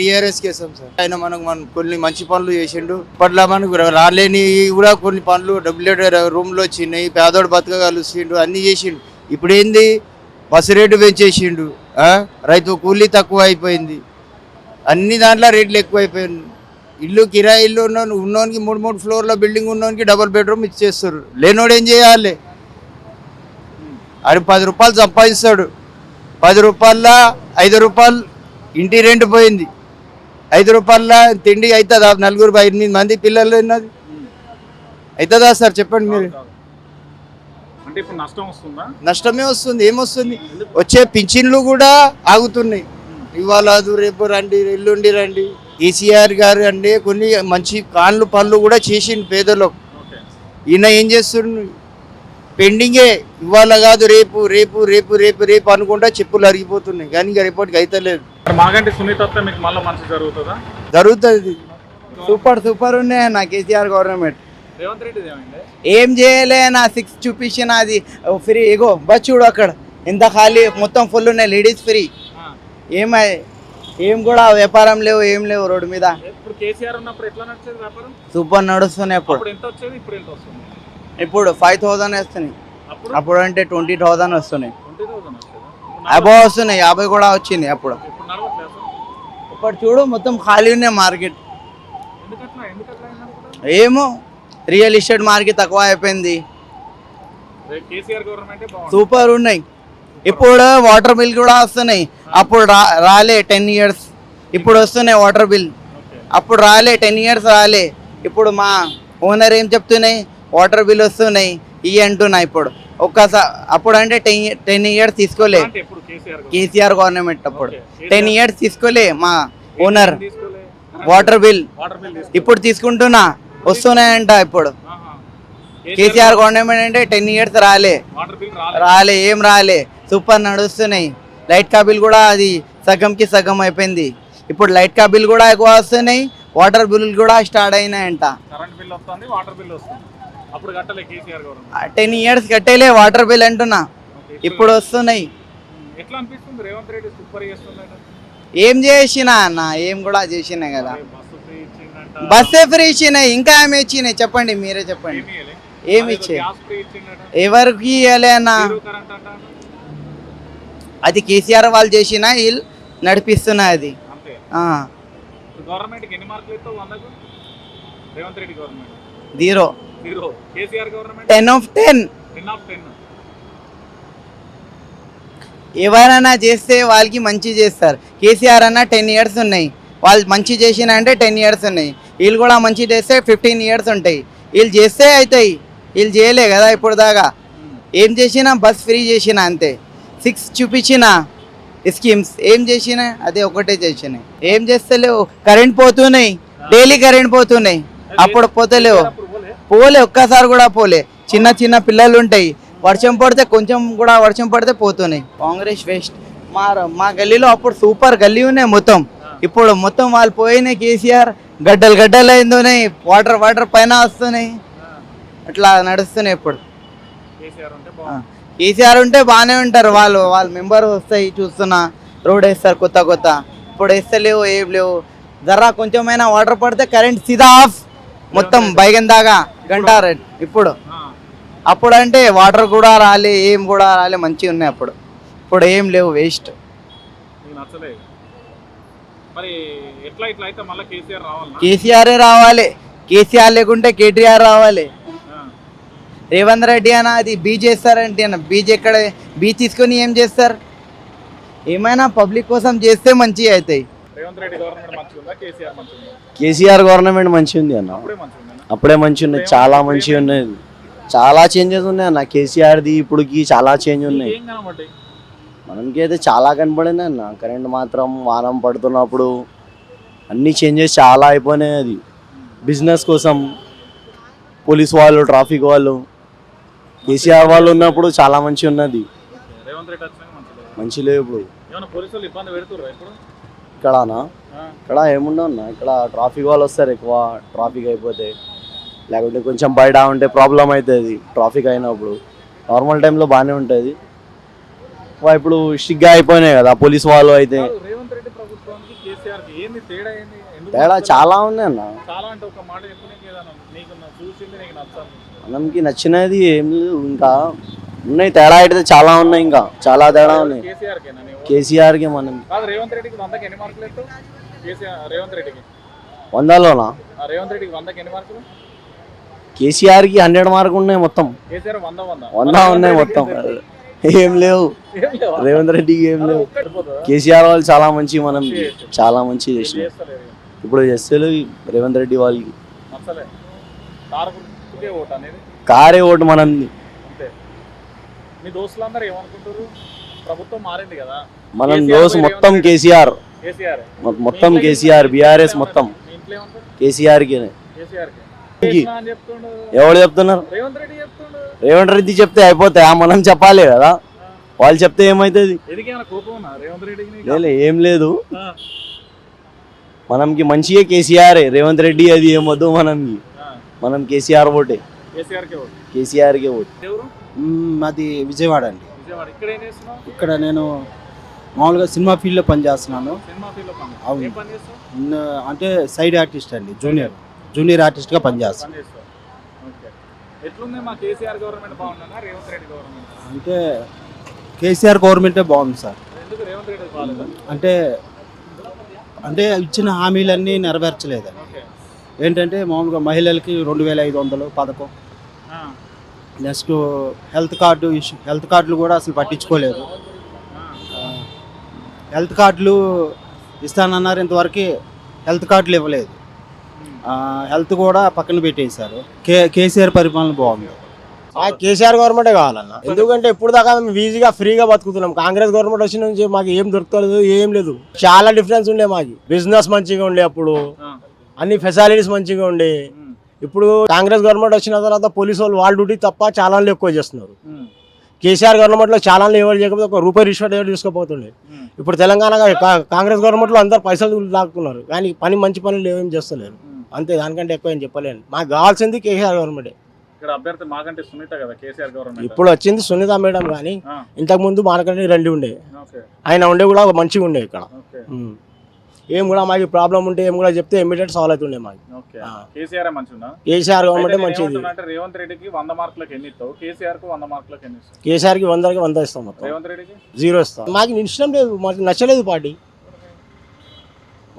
TRS కేసాం sir. ఆయన మనకు మనం కొన్ని మంచి పనులు చేసిండు. పట్ల మనకు రాలేని కూడా కొన్ని పనులు డబ్ల్యూడీ రూమ్లో వచ్చినాయి పేదోడు బతకగలుస్తుండు అన్నీ చేసిండు. ఇప్పుడు ఏంది? బస్సు రేటు పెంచేసిండు రైతు కూలీ తక్కువ అయిపోయింది. అన్ని దాంట్లో రేట్లు ఎక్కువైపోయింది ఇల్లు కిరాయి ఇల్లు ఉన్న ఉన్నోనికి మూడు మూడు ఫ్లోర్లో బిల్డింగ్ ఉన్నోనికి డబుల్ బెడ్రూమ్ ఇచ్చేస్తారు. లేనోడు ఏం చేయాలి? అది పది రూపాయలు సంపాదిస్తాడు. పది రూపాయల ఐదు రూపాయలు ఇంటి రెంట్ పోయింది. ఐదు రూపాయల తిండి అవుతుందా? నలుగురు ఎనిమిది మంది పిల్లలు ఉన్నది. అవుతుందా సార్? చెప్పండి మీరు. నష్టమే వస్తుంది ఏమొస్తుంది? వచ్చే పింఛన్లు కూడా ఆగుతున్నాయి. ఇవాళ అది రేపు రండి ఎల్లుండి రండి. కేసీఆర్ గారు అంటే కొన్ని మంచి కాళ్ళు పనులు కూడా చేసిండు పేదలకు ఈయన ఏం చేస్తుండు? పెండింగే ఇవాళ కాదు రేపు రేపు రేపు రేపు రేపు అనుకుంటా చెప్పులు అరిగిపోతున్నాయి. కానీ ఇంకా మాగంటి మీకు మళ్ళీ మంచి జరుగుతుందా? జరుగుతుంది. సూపర్ సూపర్ ఉన్నాయి నా కేసీఆర్ గవర్నమెంట్. ఏం చేయలే నా సిక్స్ చూపించిన అది ఫ్రీ. ఇగో బస్ చూడు అక్కడ. ఎంత ఖాళీ మొత్తం ఫుల్ ఉన్నాయి లేడీస్ ఫ్రీ. ఏమై ఏం కూడా వ్యాపారం లేవు ఏం లేవు రోడ్డు మీద. సూపర్ నడుస్తున్నాయి అప్పుడు. ఇప్పుడు ఫైవ్ థౌసండ్ వస్తున్నాయి. అప్పుడు? అంటే ట్వంటీ థౌసండ్ వస్తున్నాయి. ట్వంటీ థౌసండ్ వచ్చేదా ఇప్పుడు అబో వస్తున్నాయి యాభై కూడా వచ్చింది అప్పుడు. ఇప్పుడు చూడు మొత్తం ఖాళీ ఉన్నాయి మార్కెట్. ఏమో రియల్ ఎస్టేట్ మార్కెట్ తక్కువ అయిపోయింది. సూపర్ ఉన్నాయి. ఇప్పుడు వాటర్ బిల్ కూడా వస్తున్నాయి. అప్పుడు రా రాలే టెన్ ఇయర్స్ ఇప్పుడు వస్తున్నాయి వాటర్ బిల్ అప్పుడు రాలే టెన్ ఇయర్స్ రాలే. ఇప్పుడు మా ఓనర్ ఏం చెప్తున్నాయి? వాటర్ బిల్ వస్తున్నాయి ఇవి అంటున్నాయి ఇప్పుడు. ఒక్కసారి అప్పుడు అంటే టెన్ టెన్ ఇయర్స్ తీసుకోలే. KCR government? అప్పుడు. టెన్ ఇయర్స్ తీసుకోలే మా ఓనర్. Water bill. ఇప్పుడు తీసుకుంటున్నా వస్తున్నాయంట ఇప్పుడు. కేసీఆర్ గవర్నమెంట్ అంటే టెన్ ఇయర్స్ రాలే. రాలే. ఏం రాలే. సూపర్ నడుస్తున్నాయి. లైట్ కా బిల్ కూడా అది సగంకి సగం అయిపోయింది. ఇప్పుడు లైట్ కా బిల్ కూడా ఎక్కువ వస్తున్నాయి వాటర్ బిల్ కూడా స్టార్ట్ అయినాయంట. కరెంట్ బిల్ వస్తుంది వాటర్ బిల్ వస్తుంది. అప్పుడు కట్టలే కేసీఆర్ గవర్నమెంట్ టెన్ ఇయర్స్ కట్టేలే వాటర్ బిల్ అంటున్నా. ఇప్పుడు. వస్తున్నాయి. ఎట్లా అనిపిస్తుంది? రేవంత్ రెడ్డి సూపర్ చేస్తున్నాడు ఏం చేసినా అన్న ఏం కూడా చేసినా కదా. బస్సు ఫ్రీ ఇచ్చినాయి ఇంకా ఏమి ఇచ్చినాయి? చెప్పండి మీరే చెప్పండి. ఏమీ ఇచ్చిండట. ఎవరికి ఇవ్వలే అన్న? అది కేసీఆర్ వాళ్ళు చేసిన వీళ్ళు నడిపిస్తున్నా అది. జీరో టెన్ ఆఫ్ టెన్ ఎవరైనా చేస్తే వాళ్ళకి మంచి చేస్తారు. కేసీఆర్ అన్న టెన్ ఇయర్స్ ఉన్నాయి. వాళ్ళు మంచి చేసిన అంటే టెన్ ఇయర్స్ ఉన్నాయి. వీళ్ళు కూడా మంచి చేస్తే ఫిఫ్టీన్ ఇయర్స్ ఉంటాయి. వీళ్ళు చేస్తే అవుతాయి. వీళ్ళు చేయలే కదా ఇప్పుడు దాకా ఏం చేసినా బస్ ఫ్రీ చేసిన అంతే. సిక్స్ చూపించిన స్కీమ్స్. ఏం చేసినా అదే ఒకటే చేసినాయి ఏం చేస్తలేవు? కరెంట్ పోతున్నాయి. డైలీ కరెంట్ పోతున్నాయి. అప్పుడు పోతలేవు. పోలే ఒక్కసారి కూడా పోలే. చిన్న చిన్న పిల్లలు ఉంటాయి. వర్షం పడితే కొంచెం కూడా వర్షం పడితే పోతున్నాయి. కాంగ్రెస్ వేస్ట్. మా మా గల్లీలో అప్పుడు సూపర్ గల్లీ ఉన్నాయి మొత్తం. ఇప్పుడు మొత్తం వాళ్ళు పోయినాయి కేసీఆర్. గడ్డలు గడ్డలు అయిందున్నాయి వాటర్ వాటర్ పైన వస్తున్నాయి. అట్లా నడుస్తున్నాయి ఇప్పుడు. కేసీఆర్ ఉంటే బాగానే ఉంటారు వాళ్ళు. వాళ్ళ మెంబర్ వస్తాయి చూస్తున్నా. రోడ్ వేస్తారు కొత్త కొత్త. ఇప్పుడు వేస్తలేవు ఏం లేవు. జరా కొంచెమైనా వాటర్ పడితే కరెంట్ సీదా ఆఫ్. మొత్తం బైగన్ దాకా గంట రేట్ ఇప్పుడు. ఆ. అప్పుడు అంటే వాటర్ కూడా రాలే ఏం కూడా రాలే మంచిగా ఉన్నాయి అప్పుడు. ఇప్పుడు ఏం లేవు వేస్ట్ నీకు నచ్చలేదు మరి ఎట్లా ఇట్లా అయితే మళ్ళీ కేసీఆర్ రావాలి. కేసీఆర్ లేకుంటే కేటీఆర్ రావాలి. రేవంత్ రెడ్డి అన్న అది బీ చేస్తారంటే అన్న. బీజ్ ఎక్కడ బీ తీసుకొని ఏం చేస్తారు? ఏమైనా పబ్లిక్ కోసం చేస్తే మంచిగా అవుతాయి. కేసీఆర్ గవర్నమెంట్ మంచిగా ఉంది అన్న అప్పుడే మంచిగా మంచిగా ఉన్నాయి చాలా మంచిగా ఉన్నాయి. చాలా చేంజెస్ ఉన్నాయి అన్న. కేసీఆర్ది ఇప్పుడుకి చాలా చేంజ్ ఉన్నాయి. మనకి అయితే చాలా కనపడింది అన్న. కరెంట్ మాత్రం వానం పడుతున్నప్పుడు అన్ని చేంజెస్ చాలా అయిపోయినాయి అది. బిజినెస్ కోసం పోలీస్ వాళ్ళు ట్రాఫిక్ వాళ్ళు కేసీఆర్ వాళ్ళు ఉన్నప్పుడు చాలా మంచిగా ఉన్నది. మంచి లేవు. ఇప్పుడు. ఇక్కడనా. ఇక్కడ ఏముండవు అన్న. ఇక్కడ ట్రాఫిక్ వాళ్ళు వస్తారు ఎక్కువ. ట్రాఫిక్ అయిపోతే. లేకుంటే కొంచెం బయట ఉంటే ప్రాబ్లం అవుతుంది ట్రాఫిక్ అయినప్పుడు. నార్మల్ టైంలో బాగానే ఉంటుంది. ఇప్పుడు స్టిక్గా అయిపోయినాయి కదా పోలీస్ వాళ్ళు అయితే. తేడా? చాలా ఉన్నాయి అన్న. మనకి నచ్చినది ఏం లేదు ఇంకా ఉన్నాయి తేడా అయితే చాలా ఉన్నాయి ఇంకా. చాలా తేడా ఉన్నాయి? కేసీఆర్కి మనం. రేవంత్ రెడ్డికి వందకి ఎన్ని మార్కులు ఎట్టు కేసీఆర్ రేవంత్ రెడ్డికి. వందలోనా? రేవంత్ రెడ్డికి వందకి ఎన్ని మార్కులు? కేసీఆర్కి హండ్రెడ్ మార్క్ ఉన్నాయి మొత్తం. కేసీఆర్ వంద ఉన్నాయి మొత్తం. ఏం లేవు? రేవంత్ రెడ్డికి ఏం లేవు? కేసీఆర్ వాళ్ళు చాలా మంచి మనం చాలా మంచి చేసినాం. ఇప్పుడు చేస్తేలు రేవంత్ రెడ్డి వాళ్ళకి. కారే ఓటు మనం మనం కేసీఆర్ దోస్ మొత్తం కేసీఆర్. కేసీఆర్. మొత్తం కేసీఆర్ బీఆర్ఎస్ మొత్తం. కేసీఆర్కి. ఎవరు చెప్తున్నారు? రేవంత్ రెడ్డి చెప్తుండు. రేవంత్ రెడ్డి చెప్తే అయిపోతాయా. మనం చెప్పాలి కదా. వాళ్ళు చెప్తే? లే ఏం లేదు. ఆ, మనంకి మంచిగా కేసీఆర్ రేవంత్ రెడ్డి అది ఏమొద్దు మనంకి. ఆ, మనం కేసీఆర్ ఓటే. కేసీఆర్కే ఓటు. కేసీఆర్కే ఓటు. ఎవరు? మాది విజయవాడ అండి. విజయవాడ. ఇక్కడ నేను మామూలుగా సినిమా ఫీల్డ్లో పనిచేస్తున్నాను అవును. అంటే సైడ్ ఆర్టిస్ట్ అండి జూనియర్. జూనియర్ ఆర్టిస్ట్గా పనిచేస్తాను అంటే కేసీఆర్ గవర్నమెంటే బాగుంది సార్. అంటే అంటే ఇచ్చిన హామీలన్నీ నెరవేర్చలేదండి. ఓకే. ఏంటంటే మామూలుగా మహిళలకి రెండు వేల ఐదు వందలు పథకం. Next health card issue health కార్డులు కూడా అసలు పట్టించుకోలేదు. హెల్త్ కార్డులు ఇస్తానన్నారు ఇంతవరకు హెల్త్ కార్డులు ఇవ్వలేదు. హెల్త్ కూడా పక్కన పెట్టేశారు కే కేసీఆర్ పరిపాలన బాగుంది. కేసీఆర్ గవర్నమెంటే కావాలన్న. ఎందుకంటే ఇప్పుడు దాకా మేము ఈజీగా ఫ్రీగా బతుకుతున్నాం. కాంగ్రెస్ గవర్నమెంట్ వచ్చిన నుంచి మాకు ఏం దొరకలేదు ఏం లేదు. చాలా డిఫరెన్స్ ఉండే మాకు. బిజినెస్ మంచిగా ఉండే అప్పుడు. అన్ని ఫెసిలిటీస్ మంచిగా ఉండే. ఇప్పుడు కాంగ్రెస్ గవర్నమెంట్ వచ్చిన తర్వాత పోలీసు వాళ్ళు వాళ్ళ డ్యూటీ తప్ప చాలాన్లు ఎక్కువ చేస్తున్నారు. కేసీఆర్ గవర్నమెంట్లో చాలాన్లు ఎవరు చేయకపోతే ఒక రూపాయి రిశ్వట్ ఎవరు తీసుకోపోతుండే. ఇప్పుడు తెలంగాణ కాంగ్రెస్ గవర్నమెంట్లో అందరు పైసలు లాక్కున్నారు కానీ పని మంచి పనులు ఏమేం చేస్తలేరు. అంతే దానికంటే ఎక్కువ ఏం చెప్పలేను. మాకు కావాల్సింది కేసీఆర్ గవర్నమెంటే ఇక్కడ అభ్యర్థి మాకంటే సునీత కదా కేసీఆర్ గవర్నమెంట్ ఇప్పుడు వచ్చింది సునీత మేడం కానీ ఇంతకు ముందు మానకంటే రెండు ఉండే. ఆయన ఉండే కూడా మంచిగా ఉండే ఇక్కడ. ఏం కూడా మాకు ప్రాబ్లం ఉంటే ఏం కూడా చెప్తే ఇమీడియట్ సాల్వ్ అవుతుండే మాకు. కేసీఆర్ కేసీఆర్ గవర్నమెంట్ మంచిది. రేవంత్ రెడ్డికి వంద మార్కులకు ఎన్ని ఇస్తావు? కేసీఆర్కు వంద మార్కులకు ఎన్ని ఇస్తావు? కేసీఆర్కి వందలకి వంద ఇస్తాం మొత్తం. రేవంత్ రెడ్డికి? జీరో ఇస్తాం. మాకు ఇష్టం లేదు మాకు నచ్చలేదు పార్టీ.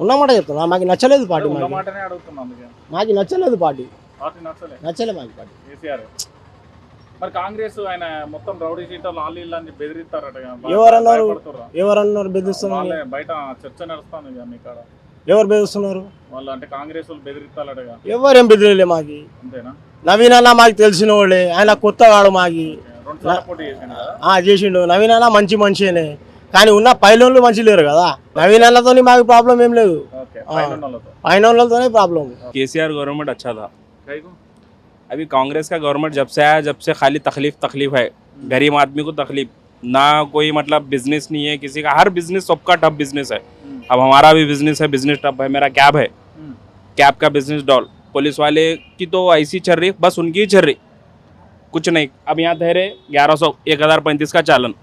ఉన్నమాట చెప్తున్నా మాకు నచ్చలేదు పార్టీ ఉన్న మాకు. మాకు నచ్చలేదు పార్టీ. పార్టీ నచ్చలే. నచ్చలేదు మాకు పార్టీ. మరి కాంగ్రెస్ ఆయన మొత్తం రౌడీ వాళ్ళు వీళ్ళు అని బెదిరిస్తారట. ఎవరన్నారు? ఎవరన్నారు బెదిరిస్తున్నారు? వాళ్ళే బయట చర్చ నడుస్తాను ఇక మీ కాడ. ఎవరు బెదిరిస్తున్నారు? వాళ్ళు అంటే కాంగ్రెస్ వాళ్ళు బెదిరిస్తారటగా ఎవరేం బెదిరియలే మాకు? అంతేనా? నవీన్ అన్న మాకు తెలిసిన వాళ్ళే. ఆయన కొత్త వాడు మాకు చేసిండు. నవీన్ అన్న మంచి మనిషినే. కానీ ఉన్న పైలోళ్ళు మంచి లేరు కదా నవీన్ అన్నతో మాకు ప్రాబ్లం ఏం లేదు ఓకే పైన ఉన్న వాళ్ళతో పైన వాళ్ళతోనే ప్రాబ్లం केसीआर गवर्नमेंट अच्छा था కైకు अभी कांग्रेस का गवर्नमेंट जब से आया जब से खाली तकलीफ तकलीफ है गरीब आदमी को तकलीफ ना कोई मतलब बिजनेस नहीं है किसी का हर बिजनेस सबका टफ बिजनेस है अब हमारा भी बिजनेस है बिजनेस टफ है मेरा कैब है हम्म। कैब का बिजनेस डॉल पुलिस वाले की तो ऐसी चल रही बस उनकी ही चल रही कुछ नहीं अब यहाँ ठहरे ग्यारह सौ एक हज़ार पैंतीस का चालन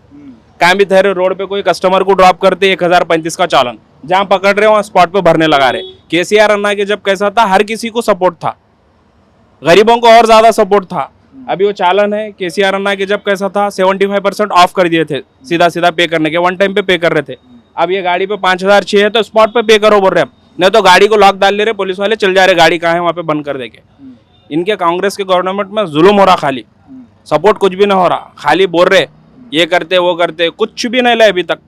कहाँ भी ठहरे रोड पे कोई कस्टमर को ड्रॉप करते एक हज़ार पैंतीस का चालन। जहाँ पकड़ रहे वहाँ स्पॉट पे भरने लगा रहे केसीआर अन्ना के जब कैसा था हर किसी को सपोर्ट था। गरीबों को और ज़्यादा सपोर्ट था। अभी वो चालन है केसीआर अन्ना के जब कैसा था सेवेंटी फाइव परसेंट ऑफ़ कर दिए थे। सीधा सीधा पे करने के वन टाइम पे पे कर रहे थे। अब ये गाड़ी पे पाँच हज़ार छः है तो स्पॉट पे पे करो बोल रहे हैं। नहीं तो गाड़ी को लॉक डाल ले रहे पुलिस वाले चल जा रहे गाड़ी कहाँ है वहाँ पे बंद कर देके इनके कांग्रेस के गवर्नमेंट में जुल्म हो रहा खाली। सपोर्ट कुछ भी ना हो रहा। खाली बोल रहे ये करते वो करते कुछ भी नहीं लाए अभी तक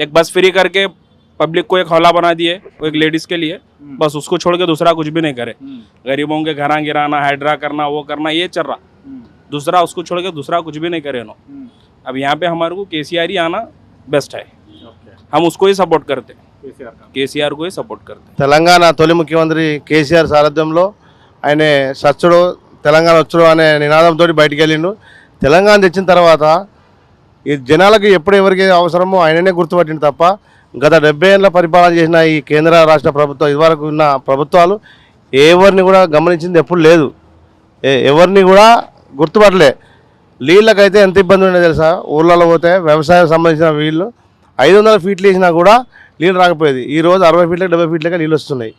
एक बस फ्री करके पब्लिक को एक हौला बना दिए वो एक लेडीज के लिए बस उसको छोड़ के दूसरा कुछ भी नहीं करे गरीबों के घरा गिराना हाइड्रा करना वो करना ये चल रहा दूसरा उसको छोड़ के दूसरा कुछ भी नहीं करे नो अब यहाँ पे हमारे को के ही आना बेस्ट है ఓకే हम उसको ही सपोर्ट करते కేసీఆర్ కా के को ही सपोर्ट करते తెలంగాణ తొలి ముఖ్యమంత్రి కేసీఆర్ సారథ్యంలో ఆయన సచ్చుడు తెలంగాణ వచ్చుడు అనే నినాదంతో బయటికి వెళ్ళిండు తెలంగాణ తెచ్చిన తర్వాత ఈ జనాలకు ఎప్పుడు ఎవరికి అవసరమో ఆయననే గుర్తుపట్టింది తప్ప గత డెబ్బై ఏళ్ళ పరిపాలన చేసిన ఈ కేంద్ర రాష్ట్ర ప్రభుత్వం ఇదివరకు ఉన్న ప్రభుత్వాలు ఎవరిని కూడా గమనించింది ఎప్పుడు లేదు. ఎవరిని కూడా గుర్తుపట్టలే. నీళ్ళకైతే ఎంత ఇబ్బంది ఉండేది తెలుసా? ఊళ్ళలో పోతే వ్యవసాయం సంబంధించిన వీళ్ళు ఐదు వందల ఫీట్లు వేసినా కూడా నీళ్ళు రాకపోయేది. ఈ రోజు అరవై ఫీట్లకు డెబ్బై ఫీట్లకి నీళ్ళు వస్తున్నాయి.